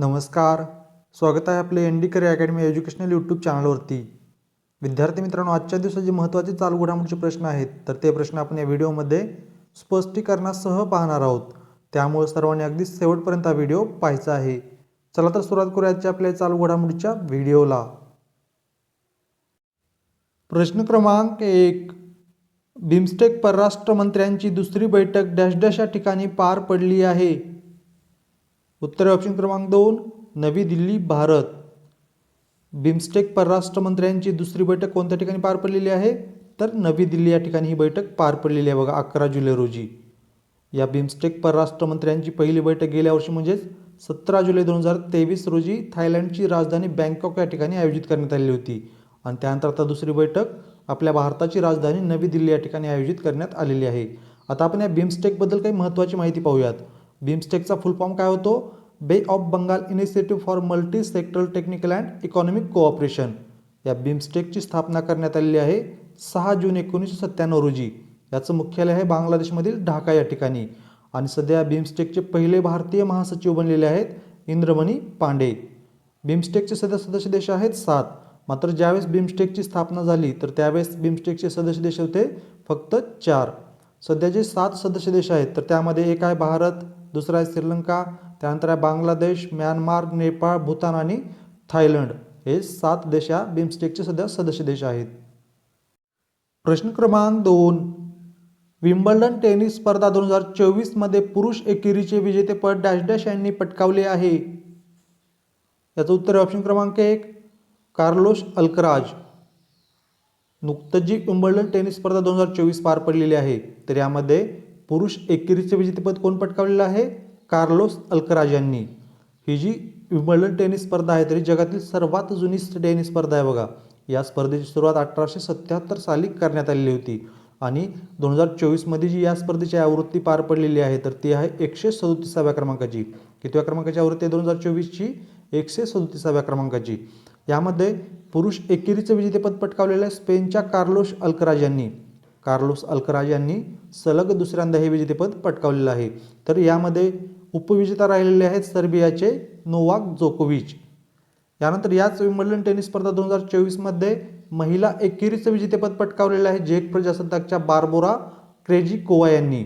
नमस्कार. स्वागत आहे आपले एन डी करी अकॅडमी एज्युकेशनल यूट्यूब चॅनलवरती. विद्यार्थी मित्रांनो आजच्या दिवसाचे महत्त्वाचे चालू घडामोडीचे प्रश्न आहेत. तर ते प्रश्न आपण या व्हिडिओमध्ये स्पष्टीकरणासह पाहणार आहोत. त्यामुळे सर्वांनी अगदी शेवटपर्यंत हा व्हिडिओ पाहायचा आहे. चला तर सुरुवात करूया आजच्या आपल्या चालू घडामोडीच्या व्हिडिओला. प्रश्न क्रमांक एक. बिमस्टेक परराष्ट्र मंत्र्यांची दुसरी बैठक डॅश डॅश या ठिकाणी पार पडली आहे. उत्तर ऑप्शन क्रमांक दोन नवी दिल्ली भारत. बिमस्टेक परराष्ट्र मंत्र्यांची दुसरी बैठक कोणत्या ठिकाणी पार पडलेली आहे? तर नवी दिल्ली या ठिकाणी ही बैठक पार पडलेली आहे बघा अकरा जुलै रोजी. या बिमस्टेक परराष्ट्र मंत्र्यांची पहिली बैठक गेल्या वर्षी म्हणजेच सतरा जुलै दोन हजार तेवीस रोजी थायलंडची राजधानी बँकॉक या ठिकाणी आयोजित करण्यात आलेली होती. आणि त्यानंतर आता दुसरी बैठक आपल्या भारताची राजधानी नवी दिल्ली या ठिकाणी आयोजित करण्यात आलेली आहे. आता आपण या बिमस्टेकबद्दल काही महत्त्वाची माहिती पाहूयात. बिमस्टेकचा फुल फॉर्म काय होतो? Bay of Bengal initiative for multi sectoral technical and economic cooperation. या बिमस्टेकची स्थापना करण्यात आलेली आहे सहा जून एकोणीसशे सत्त्याण्णव रोजी. याचं मुख्यालय आहे बांगलादेशमधील ढाका या ठिकाणी. आणि सध्या बिमस्टेकचे पहिले भारतीय महासचिव बनलेले आहेत इंद्रमणी पांडे. बिमस्टेकचे सध्या सदस्य देश आहेत सात. मात्र ज्यावेळेस बिमस्टेकची स्थापना झाली तर त्यावेळेस बिमस्टेकचे सदस्य देश होते फक्त चार. सध्या जे सात सदस्य देश आहेत तर त्यामध्ये एक आहे भारत दुसरा आहे श्रीलंका त्यानंतर आहे बांगलादेश म्यानमार नेपाळ भूतान आणि थायलंड. हे सात देश या बिमस्टेकचे सध्या सदस्य देश आहेत. प्रश्न क्रमांक दोन. विम्बल्डन टेनिस स्पर्धा दोन हजार चोवीसमध्ये पुरुष एकेरीचे विजेतेपद डॅश डॅश यांनी पटकावले आहे. याचं उत्तर आहे ऑप्शन क्रमांक एक कार्लोश अल्कराज. नुकतंच जी विम्बल्डन टेनिस स्पर्धा दोन हजार चोवीस पार पडलेली आहे तर यामध्ये पुरुष एकेरीचे विजेतेपद कोण पटकावलेलं आहे? कार्लोस अल्कराज यांनी. ही जी विमलन टेनिस स्पर्धा आहे तरी जगातील सर्वात जुनी टेनिस स्पर्धा आहे बघा. या स्पर्धेची सुरुवात अठराशे सत्याहत्तर साली करण्यात आलेली होती. आणि दोन हजार चोवीसमध्ये जी या स्पर्धेची आवृत्ती पार पडलेली आहे तर ती आहे एकशे सदोतीसाव्या क्रमांकाची. कितव्या क्रमांकाची आवृत्ती आहे दोन हजार चोवीसची? एकशे सदोतीसाव्या क्रमांकाची. यामध्ये पुरुष एकेरीचं विजेतेपद पटकावलेलं आहे स्पेनच्या कार्लोस अल्कराज यांनी. कार्लोस अल्कराज यांनी सलग दुसऱ्यांदा हे विजेतेपद पटकावलेलं आहे. तर यामध्ये उपविजेता राहिलेले आहेत सर्बियाचे नोवाक जोकोविच. यानंतर याच विम्बल्डन टेनिस स्पर्धा दोन हजार चोवीसमध्ये महिला एकेरीचं विजेतेपद पटकावलेलं आहे जेक प्रजासत्ताकच्या बार्बोरा क्रेजी कोवा यांनी.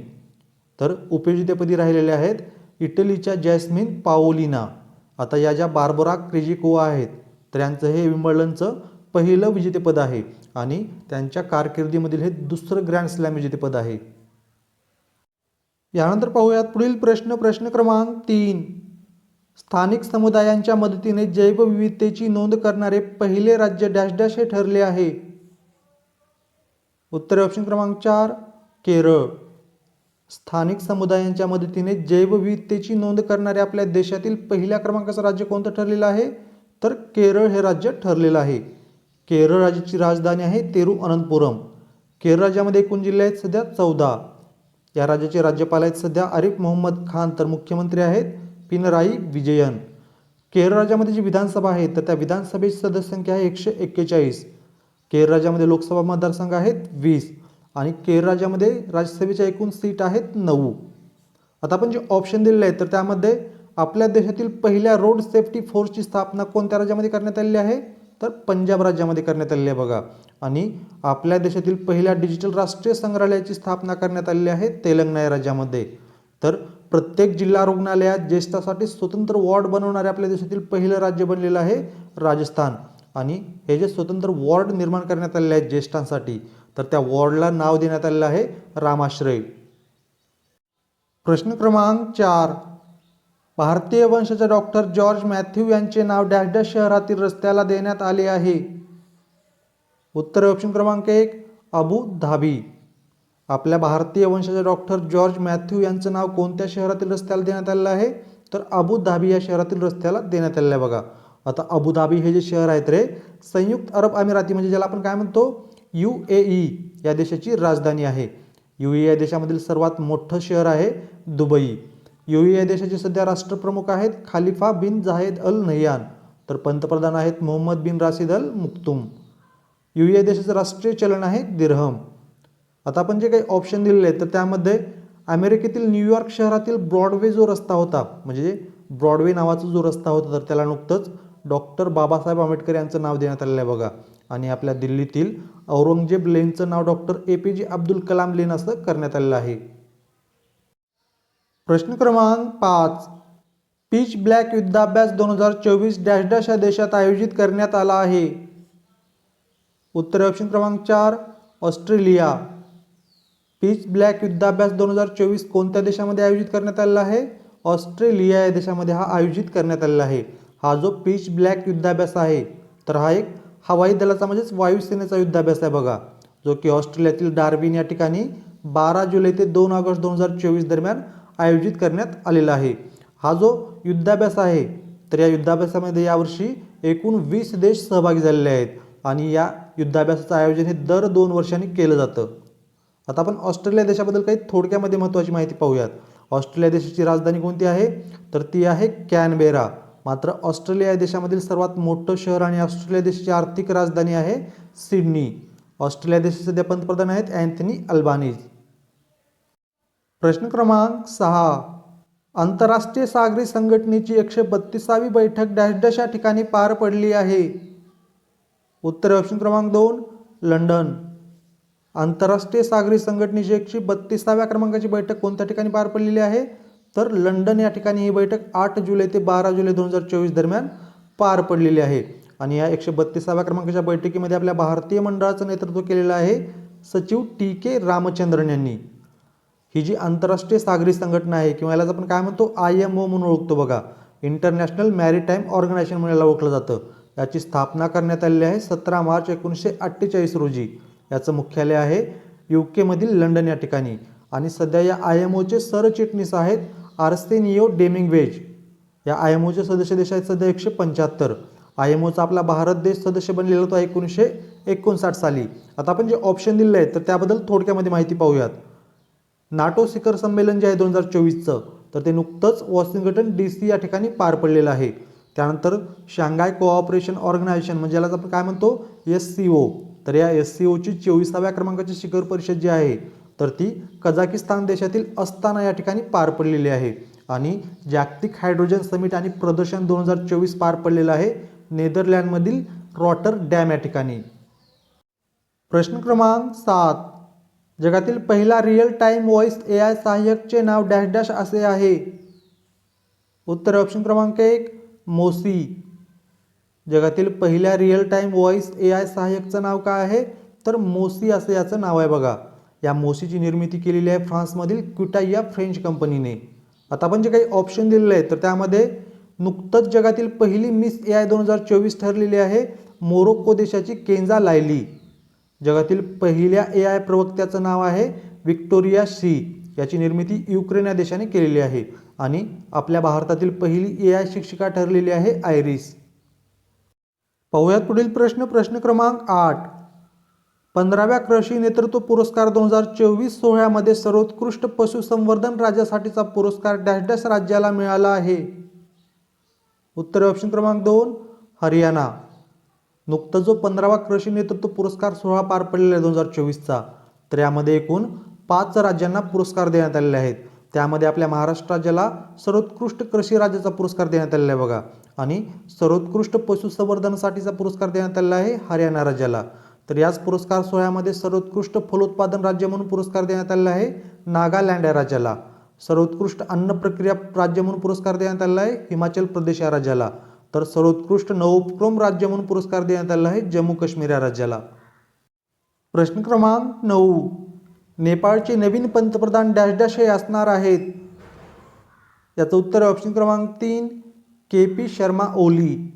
तर उपविजेतेपदी राहिलेले आहेत इटलीच्या जॅस्मिन पाओलिना. आता या ज्या बार्बोरा क्रेजिकोवा आहेत तर यांचं हे विम्बल्डनचं पहिलं विजेतेपद आहे. आणि त्यांच्या कारकिर्दीमधील हे दुसरं ग्रँड स्लॅम विजेतेपद आहे. यानंतर पाहूयात पुढील प्रश्न प्रश्न क्रमांक तीन. स्थानिक समुदायांच्या मदतीने जैवविविधतेची नोंद करणारे पहिले राज्य डॅश डॅश हे ठरले आहे. उत्तर ऑप्शन क्रमांक चार केरळ. स्थानिक समुदायांच्या मदतीने जैवविविधतेची नोंद करणारे आपल्या देशातील पहिल्या क्रमांकाचं राज्य कोणतं ठरलेलं आहे? तर केरळ हे राज्य ठरलेलं आहे. केरळ राज्याची राजधानी आहे तिरुअनंतपुरम. केरळ राज्यामध्ये एकूण जिल्हे आहेत सध्या चौदा. या राज्याचे राज्यपाल आहेत सध्या आरिफ मोहम्मद खान तर मुख्यमंत्री आहेत पिनराई विजयन. केरळ राज्यामध्ये जी विधानसभा आहे तर त्या विधानसभेची सदस्यसंख्या आहे एकशे एक्केचाळीस. केरळ राज्यामध्ये लोकसभा मतदारसंघ आहेत वीस आणि केरळ राज्यामध्ये राज्यसभेच्या एकूण सीट आहेत नऊ. आता आपण जे ऑप्शन दिलेले आहेत तर त्यामध्ये आपल्या देशातील पहिल्या रोड सेफ्टी फोर्सची स्थापना कोणत्या राज्यामध्ये करण्यात आलेली आहे? तर पंजाब राज्यामध्ये करण्यात आलेली आहे बघा. आणि आपल्या देशातील पहिल्या डिजिटल राष्ट्रीय संग्रहालयाची स्थापना करण्यात आलेली आहे तेलंगणा या राज्यामध्ये. तर प्रत्येक जिल्हा रुग्णालयात ज्येष्ठासाठी स्वतंत्र वॉर्ड बनवणारे आपल्या देशातील पहिलं राज्य बनलेलं आहे राजस्थान. आणि हे जे स्वतंत्र वॉर्ड निर्माण करण्यात आलेले आहेत ज्येष्ठांसाठी तर त्या वॉर्डला नाव देण्यात आलेलं आहे रामाश्रय. प्रश्न क्रमांक चार. भारतीय वंशाचे डॉक्टर जॉर्ज मॅथ्यू यांचे नाव डॅश डॅश शहरातील रस्त्याला देण्यात आले आहे. उत्तर ऑप्शन क्रमांक एक अबू धाबी. आपल्या भारतीय वंशाचे डॉक्टर जॉर्ज मॅथ्यू यांचं नाव कोणत्या शहरातील रस्त्याला देण्यात आलेलं आहे? तर अबू धाबी या शहरातील रस्त्याला देण्यात आलेलं आहे बघा. आता अबू धाबी हे जे शहर आहेत रे संयुक्त अरब अमिराती म्हणजे ज्याला आपण काय म्हणतो? यू ए ई या देशाची राजधानी आहे. यू ए या देशामधील सर्वात मोठं शहर आहे दुबई. यू या देशाचे सध्या राष्ट्रप्रमुख आहेत खालिफा बिन जाहेद अल नह्यान तर पंतप्रधान आहेत Mohammed bin Rashid Al Maktoum. You या देशाचं राष्ट्रीय चलन आहे दिरहम. आता आपण जे काही ऑप्शन दिलेले आहेत तर त्यामध्ये अमेरिकेतील न्यूयॉर्क शहरातील ब्रॉडवे जो रस्ता होता म्हणजे ब्रॉडवे नावाचा जो रस्ता होता तर त्याला नुकतंच डॉक्टर बाबासाहेब आंबेडकर यांचं नाव देण्यात आलेलं आहे बघा. आणि आपल्या दिल्लीतील औरंगजेब लेनचं नाव doctor A P J Abdul Kalam लेन असं करण्यात आलेलं आहे. प्रश्न क्रमांक पाच. पीच ब्लॅक युद्धाभ्यास दोन हजार चोवीस डॅश डॅश या देशात आयोजित करण्यात आला आहे. उत्तर ऑप्शन क्रमांक चार ऑस्ट्रेलिया. पीच ब्लॅक युद्धाभ्यास दोन हजार चोवीस कोणत्या देशामध्ये आयोजित करण्यात आलेला आहे? ऑस्ट्रेलिया या देशामध्ये हा आयोजित करण्यात आलेला आहे. हा जो पीच ब्लॅक युद्धाभ्यास आहे तर हा एक हवाई दलाचा म्हणजेच वायुसेनेचा युद्धाभ्यास आहे बघा. जो की ऑस्ट्रेलियातील डार्विन या ठिकाणी बारा जुलै ते दोन ऑगस्ट दोन हजार चोवीस दरम्यान आयोजित करण्यात आलेला आहे. हा जो युद्धाभ्यास आहे तर या युद्धाभ्यासामध्ये यावर्षी एकूण वीस देश सहभागी झालेले आहेत आणि या युद्धाभ्यासाचं आयोजन हे दर दोन वर्षांनी केलं जातं. आता आपण ऑस्ट्रेलिया देशाबद्दल काही थोडक्यामध्ये महत्त्वाची माहिती पाहूयात. ऑस्ट्रेलिया देशाची राजधानी कोणती आहे? तर ती आहे कॅनबेरा. मात्र ऑस्ट्रेलिया देशामधील सर्वात मोठं शहर आणि ऑस्ट्रेलिया देशाची आर्थिक राजधानी आहे सिडनी. ऑस्ट्रेलिया देशाचे सध्या पंतप्रधान आहेत अँथनी अल्बानीज. प्रश्न क्रमांक सहा. आंतरराष्ट्रीय सागरी संघटनेची एकशे बत्तीसावी बैठक डॅश डॅश या ठिकाणी पार पडली आहे. उत्तर ऑप्शन क्रमांक दोन लंडन. आंतरराष्ट्रीय सागरी संघटनेची एकशे बत्तीसाव्या क्रमांकाची बैठक कोणत्या ठिकाणी पार पडलेली आहे? तर लंडन या ठिकाणी ही बैठक आठ जुलै ते बारा जुलै दोन हजार चोवीस दरम्यान पार पडलेली आहे. आणि या एकशे बत्तीसाव्या क्रमांकाच्या बैठकीमध्ये आपल्या भारतीय मंडळाचं नेतृत्व केलेलं आहे सचिव टी के रामचंद्रन यांनी. ही जी आंतरराष्ट्रीय सागरी संघटना आहे किंवा यालाच आपण काय म्हणतो आय एम ओ म्हणून ओळखतो बघा. इंटरनॅशनल मॅरीटाईम ऑर्गनायझेशन म्हणून याला ओळखलं जातं. याची स्थापना करण्यात आलेली आहे सतरा मार्च एकोणीसशे अठ्ठेचाळीस रोजी. याचं मुख्यालय आहे यू केमधील लंडन या ठिकाणी. आणि सध्या या आय एम ओचे सरचिटणीस आहेत आर्सेनियो डेमिंग वेज या आय एम ओचे सदस्य देश आहेत सध्या एकशे पंच्याहत्तर. आय एम ओचा आपला भारत देश सदस्य बनलेला होता एकोणीसशे एकोणसाठ साली. आता आपण जे ऑप्शन दिले आहेत तर त्याबद्दल थोडक्यामध्ये माहिती पाहूयात. नाटो शिखर संमेलन जे आहे दोन हजार चोवीसचं तर ते नुकतंच वॉशिंग्टन डी सी या ठिकाणी पार पडलेलं आहे. त्यानंतर शांघाय कोऑपरेशन ऑर्गनायझेशन म्हणजे याला आपण काय म्हणतो? S C O. तर या एस सी ओची चोवीसाव्या क्रमांकाची शिखर परिषद जी आहे तर ती कझाकिस्तान देशातील अस्ताना या ठिकाणी पार पडलेली आहे. आणि जागतिक हायड्रोजन समिट आणि प्रदर्शन दोन हजार चोवीस पार पडलेलं आहे नेदरलँडमधील रॉटर डॅम या ठिकाणी. प्रश्न क्रमांक सात जगातील पहिला real time voice A I सहाय्यकचे नाव डॅश डॅश असे आहे. उत्तर ऑप्शन क्रमांक एक मोसी. जगातील पहिल्या real time voice A I सहाय्यकचं नाव काय आहे? तर मोसी असं याचं नाव आहे बघा. या मोसीची निर्मिती केलेली आहे फ्रान्समधील क्युटा या फ्रेंच कंपनीने. आता आपण जे काही ऑप्शन दिलेले आहेत तर त्यामध्ये नुकतंच जगातील पहिली मिस ए आय दोन हजार चोवीस ठरलेली आहे मोरोक्को देशाची केंजा लायली. जगातील पहिल्या ए आय प्रवक्त्याचं नाव आहे विक्टोरिया सी. याची निर्मिती युक्रेन या देशाने केलेली आहे आणि आपल्या भारतातील पहिली ए आय शिक्षिका ठरलेली आहे आयरिस. पाहुयात पुढील प्रश्न प्रश्न क्रमांक आठ. पंधराव्या कृषी नेतृत्व पुरस्कार दोन हजार चोवीस सोहळ्यामध्ये सर्वोत्कृष्ट पशुसंवर्धन राज्यासाठीचा पुरस्कार डॅश डॅश राज्याला मिळाला आहे. उत्तर ऑप्शन क्रमांक दोन हरियाणा. नुकता जो पंधरावा कृषी नेतृत्व पुरस्कार सोहळा पार पडलेला आहे दोन हजार चोवीसचा तर यामध्ये एकूण पाच राज्यांना पुरस्कार देण्यात आलेले आहेत. त्यामध्ये आपल्या महाराष्ट्र राज्याला सर्वोत्कृष्ट कृषी राज्याचा पुरस्कार देण्यात आलेला आहे बघा. आणि सर्वोत्कृष्ट पशुसंवर्धनासाठीचा पुरस्कार देण्यात आलेला आहे हरियाणा राज्याला. तर याच पुरस्कार सोहळ्यामध्ये सर्वोत्कृष्ट फलोत्पादन राज्य म्हणून पुरस्कार देण्यात आलेला आहे नागालँड या राज्याला. सर्वोत्कृष्ट अन्न प्रक्रिया राज्य म्हणून पुरस्कार देण्यात आलेला आहे हिमाचल प्रदेश या राज्याला. तर सर्वोत्कृष्ट नवोपक्रम राज्य म्हणून पुरस्कार देण्यात आलेला आहे जम्मू काश्मीर या राज्याला. प्रश्न क्रमांक नऊ. नेपाळचे नवीन पंतप्रधान डॅश डॅश हे असणार आहेत. याचं उत्तर ऑप्शन क्रमांक तीन के पी शर्मा ओली.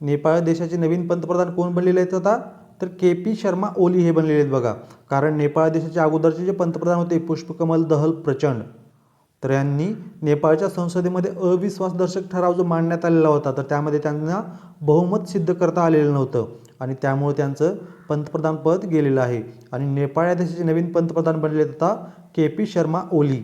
नेपाळ देशाचे नवीन पंतप्रधान कोण बनलेले आहेत आता? तर के पी शर्मा ओली हे बनलेले आहेत बघा. कारण नेपाळ देशाच्या अगोदरचे जे पंतप्रधान होते पुष्पकमल दहल प्रचंड. तर यांनी नेपाळच्या संसदेमध्ये अविश्वासदर्शक ठराव जो मांडण्यात आलेला होता तर त्यामध्ये त्यांना बहुमत सिद्ध करता आलेलं नव्हतं. आणि त्यामुळे त्यांचं पंतप्रधान पद गेलेलं आहे. आणि नेपाळ या देशाचे नवीन पंतप्रधान बनले आता K P Sharma Oli.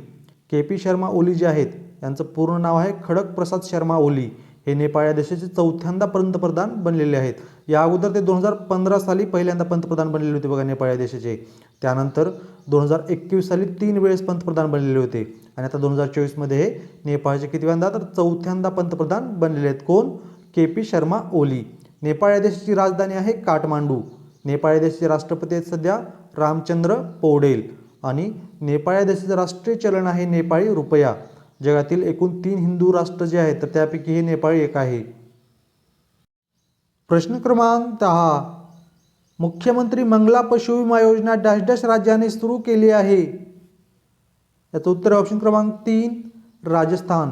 K P Sharma Oli जे आहेत यांचं पूर्ण नाव आहे खडक प्रसाद शर्मा ओली. हे नेपाळ या देशाचे चौथ्यांदा पंतप्रधान बनलेले आहेत. या अगोदर ते दोन हजार पंधरा साली पहिल्यांदा पंतप्रधान बनलेले होते बघा नेपाळ या देशाचे. त्यानंतर दोन हजार एकवीस साली तीन वेळेस पंतप्रधान बनलेले होते. आणि आता दोन हजार चोवीसमध्ये हे नेपाळचे कितव्यांदा तर चौथ्यांदा पंतप्रधान बनलेले आहेत. कोण? K P Sharma Oli. Nepal या देशाची राजधानी आहे काठमांडू. नेपाळ या देशाचे राष्ट्रपती आहेत सध्या रामचंद्र पौडेल. आणि नेपाळ या देशाचं राष्ट्रीय चलन आहे नेपाळी रुपया. जगातील एकूण तीन हिंदू राष्ट्र जे आहेत तर त्यापैकी हे नेपाळ एक आहे. प्रश्न क्रमांक दहा मुख्यमंत्री मंगला पशु विमा योजना डॅश डॅश राज्याने सुरू केली आहे. याचं उत्तर ऑप्शन क्रमांक तीन राजस्थान.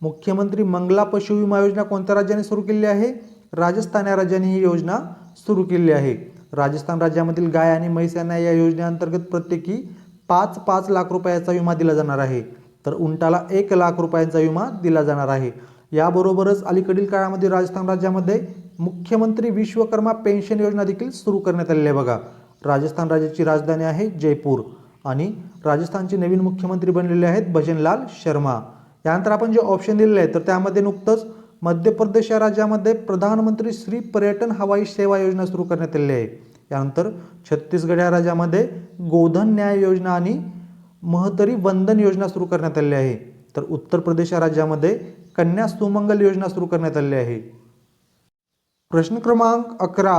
मुख्यमंत्री मंगला पशु विमा योजना कोणत्या राज्याने सुरू केलेली आहे? राजस्थान या राज्याने ही योजना सुरू केलेली आहे. राजस्थान राज्यामधील गाय आणि म्हैस यांना या योजनेअंतर्गत प्रत्येकी पाच पाच लाख रुपयाचा विमा दिला जाणार आहे. तर उंटाला एक लाख रुपयांचा विमा दिला जाणार आहे. याबरोबरच अलीकडील काळामध्ये राजस्थान राज्यामध्ये मुख्यमंत्री विश्वकर्मा पेन्शन योजना देखील सुरू करण्यात आलेली आहे बघा. राजस्थान राज्याची राजधानी आहे जयपूर आणि राजस्थानचे नवीन मुख्यमंत्री बनलेले आहेत भजनलाल शर्मा. यानंतर आपण जे ऑप्शन दिलेले आहे तर त्यामध्ये नुकतंच मध्य प्रदेश या राज्यामध्ये प्रधानमंत्री श्री पर्यटन हवाई सेवा योजना सुरू करण्यात आलेली आहे. त्यानंतर छत्तीसगड या राज्यामध्ये गोधन न्याय योजना आणि महतरी वंदन योजना सुरू करण्यात आली आहे. तर उत्तर प्रदेश या राज्यामध्ये कन्या सुमंगल योजना सुरू करण्यात आली आहे. प्रश्न क्रमांक अकरा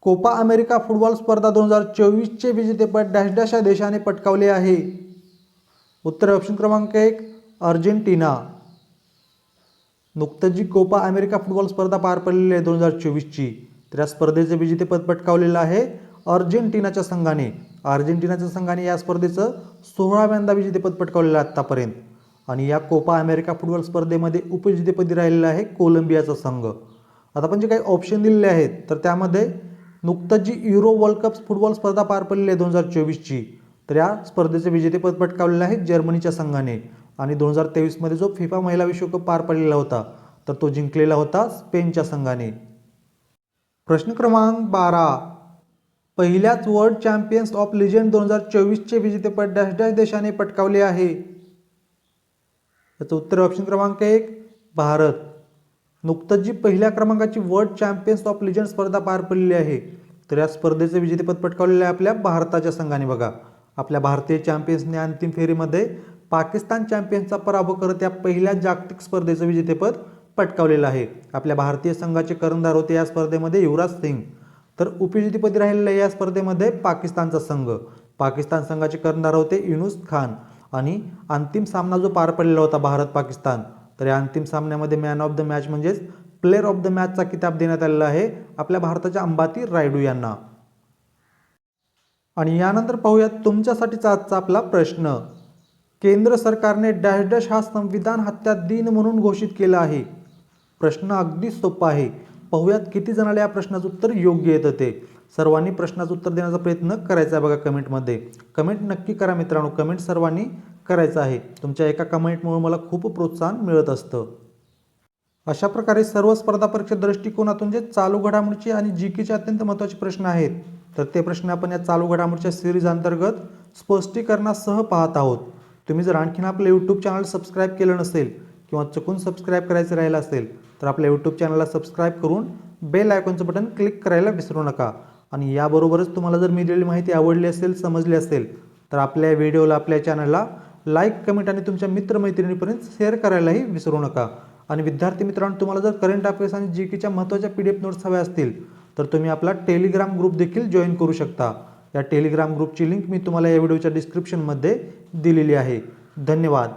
कोपा अमेरिका फुटबॉल स्पर्धा दोन हजार चोवीसचे विजेतेपद डॅश डॅश या देशाने पटकावले आहे. उत्तर ऑप्शन क्रमांक एक अर्जेंटिना. नुकतंच जी कोपा अमेरिका फुटबॉल स्पर्धा पार पडलेली आहे दोन हजार चोवीसची तर या स्पर्धेचे विजेतेपद पटकावलेलं आहे अर्जेंटिनाच्या संघाने. अर्जेंटिनाच्या संघाने या स्पर्धेचं सोळाव्यांदा विजेतेपद पटकावलेलं आहे आत्तापर्यंत. आणि या कोपा अमेरिका फुटबॉल स्पर्धेमध्ये उपविजेतेपदी राहिलेला आहे कोलंबियाचा संघ. आता आपण जे काही ऑप्शन दिलेले आहेत तर त्यामध्ये नुकतंच जी युरो वर्ल्ड कप फुटबॉल स्पर्धा पार पडलेली आहे दोन हजार चोवीसची तर या स्पर्धेचे विजेतेपद पटकावलेलं आहे जर्मनीच्या संघाने. आणि दोन हजार तेवीसमध्ये जो फिफा महिला विश्वकप पार पडलेला होता तर तो जिंकलेला होता स्पेनच्या संघाने. प्रश्न क्रमांक बारा पहिल्याच वर्ल्ड चॅम्पियन्स ऑफ लिजंड दोन हजार चोवीसचे विजेतेपद डॅश डॅश देशाने पटकावले आहे. याचं उत्तर ऑप्शन क्रमांक एक भारत. नुकतंच जी पहिल्या क्रमांकाची वर्ल्ड चॅम्पियन्स ऑफ लिजंड स्पर्धा पार पडलेली आहे तर या स्पर्धेचं विजेतेपद पटकावलेलं आहे आपल्या भारताच्या संघाने बघा. आपल्या भारतीय चॅम्पियन्सने अंतिम फेरीमध्ये पाकिस्तान चॅम्पियन्सचा पराभव करत या पहिल्या जागतिक स्पर्धेचं विजेतेपद पटकावलेलं आहे. आपल्या भारतीय संघाचे कर्णधार होते या स्पर्धेमध्ये युवराज सिंग. तर उपविजेतेपदी राहिलेल्या या स्पर्धेमध्ये पाकिस्तानचा संघ. पाकिस्तान संघाचे कर्णधार होते युनुस खान. आणि अंतिम सामना जो पार पडलेला होता भारत पाकिस्तान तर या अंतिम सामन्यामध्ये मॅन ऑफ द मॅच म्हणजेच प्लेअर ऑफ द मॅचचा किताब देण्यात आलेला आहे आपल्या भारताच्या अंबाती रायडू यांना. आणि यानंतर पाहूयात तुमच्यासाठीचा आजचा आपला प्रश्न. केंद्र सरकारने डॅश डॅश हा संविधान हत्या दिन म्हणून घोषित केला आहे. प्रश्न अगदी सोपा आहे. पाहूयात किती जणाला या प्रश्नाचं उत्तर योग्य येतं ते. सर्वांनी प्रश्नाचं उत्तर देण्याचा प्रयत्न करायचा आहे बघा कमेंटमध्ये. कमेंट नक्की करा मित्रांनो. कमेंट सर्वांनी करायचं आहे. तुमच्या एका कमेंटमुळे मला खूप प्रोत्साहन मिळत असतं. अशा प्रकारे सर्व स्पर्धा परीक्षा दृष्टिकोनातून जे चालू घडामोडीचे आणि जी केचे अत्यंत महत्त्वाचे प्रश्न आहेत तर ते प्रश्न आपण या चालू घडामोडीच्या सिरीज अंतर्गत स्पष्टीकरणासह पाहत आहोत. तुम्ही जर आणखीन आपलं यूट्यूब चॅनल सबस्क्राईब केलं नसेल किंवा चुकून सबस्क्राईब करायचं राहिलं असेल तर आपल्या यूट्यूब चॅनलला सबस्क्राईब करून बेल आयकॉनचं बटन क्लिक करायला विसरू नका. आणि याबरोबरच तुम्हाला जर मी दिलेली माहिती आवडली असेल समजली असेल तर आपल्या व्हिडिओला आपल्या चॅनलला लाईक कमेंट आणि तुमच्या मित्रमैत्रिणीपर्यंत शेअर करायलाही विसरू नका. आणि विद्यार्थी मित्रांनो तुम्हाला जर करंट अफेअर्स आणि जी केच्या महत्त्वाच्या पी डी एफ नोट्स हव्या असतील तर तुम्ही आपला टेलिग्राम ग्रुप देखील जॉईन करू शकता. या टेलिग्राम ग्रुपची लिंक मी तुम्हाला या व्हिडिओच्या डिस्क्रिप्शनमध्ये दिलेली आहे. धन्यवाद.